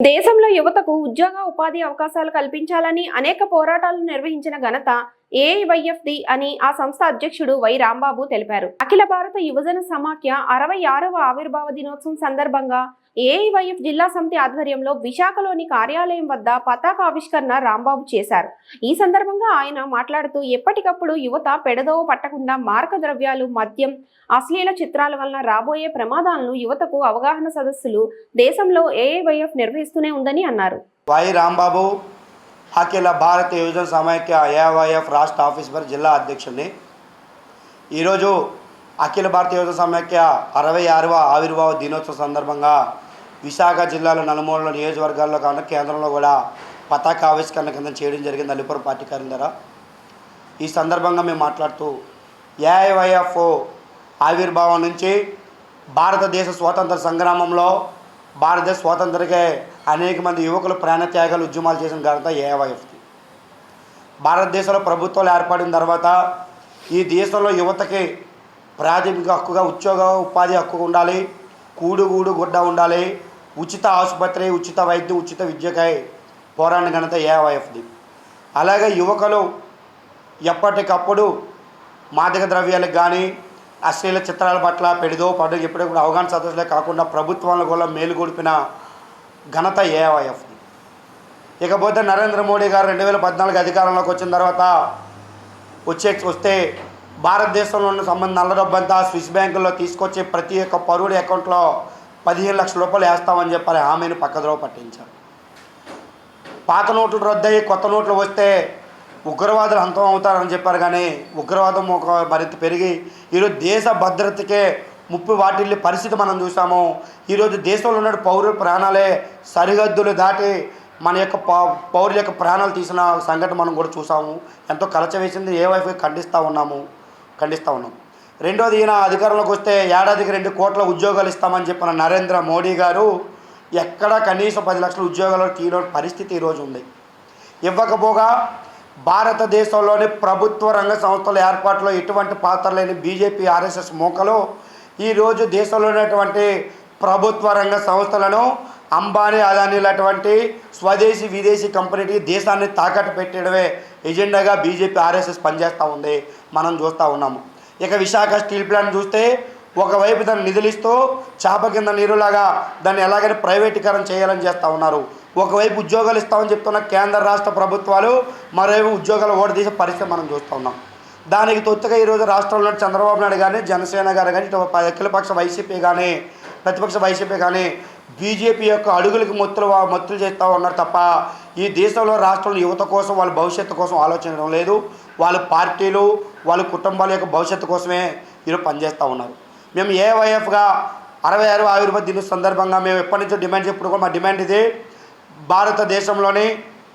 దేశంలో యువతకు ఉద్యోగ ఉపాధి అవకాశాలు కల్పించాలని అనేక పోరాటాలు నిర్వహించిన ఘనత ఏఐవైఎఫ్డి అని ఆ సంస్థ అధ్యక్షుడు వై రాంబాబు తెలిపారు. అఖిల భారత యువజన సమాఖ్య అరవై ఆరవ ఆవిర్భావ దినోత్సవం సందర్భంగా ఏఐవైఎఫ్ జిల్లా సమితి ఆధ్వర్యంలో విశాఖలోని కార్యాలయం వద్ద పతాక ఆవిష్కరణ రాంబాబు చేశారు. ఈ సందర్భంగా ఆయన మాట్లాడుతూ ఎప్పటికప్పుడు యువత పెడదోవ పట్టకుండా మారక ద్రవ్యాలు మద్యం అశ్లీల చిత్రాల వలన రాబోయే ప్రమాదాలను యువతకు అవగాహన సదస్సులు దేశంలో ఏఐవైఎఫ్ నిర్వహిస్తూనే ఉందని అన్నారు. వై రాంబాబు అఖిల భారత యువజన సమైక్య ఏవైఎఫ్ రాష్ట్ర ఆఫీస్ ఆఫీసర్ జిల్లా అధ్యక్షుడిని ఈరోజు అఖిల భారత యువజన సమైక్య అరవై ఆరవ ఆవిర్భావ దినోత్సవ సందర్భంగా విశాఖ జిల్లాలో నలుమూల నియోజకవర్గాల్లో కాకుండా కేంద్రంలో కూడా పతాక ఆవిష్కరణ కింద చేయడం జరిగింది. అల్లిపురం పార్టీ కార్యం ద్వారా. ఈ సందర్భంగా మేము మాట్లాడుతూ ఏఐవైఎఫ్ ఆవిర్భావం నుంచి భారతదేశ స్వాతంత్ర సంగ్రామంలో భారతదేశ స్వాతంత్రకే అనేక మంది యువకులు ప్రాణత్యాగాలు ఉద్యమాలు చేసిన ఘనత ఏఐవైఎఫ్ది. భారతదేశంలో ప్రభుత్వాలు ఏర్పడిన తర్వాత ఈ దేశంలో యువతకి ప్రాథమిక హక్కుగా ఉద్యోగ ఉపాధి హక్కు ఉండాలి కూడు గూడు గుడ్డ ఉండాలి ఉచిత ఆసుపత్రి ఉచిత వైద్యం ఉచిత విద్యకై పోరాడిన ఘనత ఏఐవైఎఫ్ది. అలాగే యువకులు ఎప్పటికప్పుడు మాదక ద్రవ్యాలకు కానీ అశ్లీల చిత్రాల పట్ల పెడిదో పడు ఎప్పుడప్పుడు అవగాహన సదస్సులే కాకుండా ప్రభుత్వాలను కూడా మేలుగొడిపిన ఘనత ఏఐఎఫ్. ఇకపోతే నరేంద్ర మోడీ గారు రెండు వేల పద్నాలుగు అధికారంలోకి వచ్చిన తర్వాత వచ్చే వస్తే భారతదేశంలో ఉన్న సంబంధం నల్ల డబ్బంతా స్విస్ బ్యాంకుల్లో తీసుకొచ్చి ప్రతి ఒక్క పరువుడి అకౌంట్లో పదిహేను లక్షల రూపాయలు వేస్తామని చెప్పాలి హామీని పక్కద్రోవ పట్టించారు. పాత నోట్లు రద్దయ్యి కొత్త నోట్లు వస్తే ఉగ్రవాదులు అంతం అవుతారని చెప్పారు కానీ ఉగ్రవాదం ఒక మరింత పెరిగి ఈరోజు దేశ భద్రతకే ముప్పు వాటిల్లి పరిస్థితి మనం చూసాము. ఈరోజు దేశంలో ఉన్న పౌరుల ప్రాణాలే సరిహద్దులు దాటి మన యొక్క పౌ- పౌరుల యొక్క ప్రాణాలు తీసిన సంఘటన మనం కూడా చూసాము. ఎంతో కలచవేసింది ఏ వైపు ఖండిస్తూ ఉన్నాము? ఖండిస్తూ ఉన్నాం. రెండోది ఈయన అధికారంలోకి వస్తే ఏడాదికి రెండు కోట్ల ఉద్యోగాలు ఇస్తామని చెప్పిన నరేంద్ర మోడీ గారు ఎక్కడ కనీసం పది లక్షల ఉద్యోగాలు తీయలేని పరిస్థితి ఈరోజు ఉంది. ఇవ్వకపోగా భారతదేశంలోని ప్రభుత్వ రంగ సంస్థల ఏర్పాటులో ఎటువంటి పాత్ర లేని బీజేపీ ఆర్ఎస్ఎస్ మోకలో ఈరోజు దేశంలో ఉన్నటువంటి ప్రభుత్వ రంగ సంస్థలను అంబానీ అదాని లాంటి స్వదేశీ విదేశీ కంపెనీకి దేశాన్ని తాకట్టు పెట్టడమే ఎజెండాగా బీజేపీ ఆర్ఎస్ఎస్ పనిచేస్తూ ఉంది. మనం చూస్తూ ఉన్నాము. ఇక విశాఖ స్టీల్ ప్లాంట్ చూస్తే ఒకవైపు దాన్ని నిధులిస్తూ చేప కింద నీరులాగా దాన్ని ఎలాగైనా ప్రైవేటీకరణ చేయాలని చేస్తూ ఉన్నారు. ఒకవైపు ఉద్యోగాలు ఇస్తామని చెప్తున్న కేంద్ర రాష్ట్ర ప్రభుత్వాలు మరోవైపు ఉద్యోగాలు ఓడదీసే పరిస్థితి మనం చూస్తూ ఉన్నాం. దానికి తొత్తుగా ఈరోజు రాష్ట్రంలో చంద్రబాబు నాయుడు కానీ జనసేన గారు కానీ ఇటు అఖిలపక్ష వైసీపీ కానీ ప్రతిపక్ష వైసీపీ కానీ బీజేపీ యొక్క అడుగులకి మొత్తులు మొత్తులు చేస్తూ ఉన్నారు తప్ప ఈ దేశంలో రాష్ట్రంలో యువత కోసం వాళ్ళ భవిష్యత్తు కోసం ఆలోచించడం లేదు. వాళ్ళ పార్టీలు వాళ్ళ కుటుంబాల యొక్క భవిష్యత్తు కోసమే ఈరోజు పనిచేస్తూ ఉన్నారు. మేము ఏవైఎఫ్గా అరవై ఆరు ఆవిర్భావ దిన సందర్భంగా మేము ఎప్పటి నుంచో డిమాండ్ చెప్పుడు కూడా మా డిమాండ్ ఇది. భారతదేశంలోని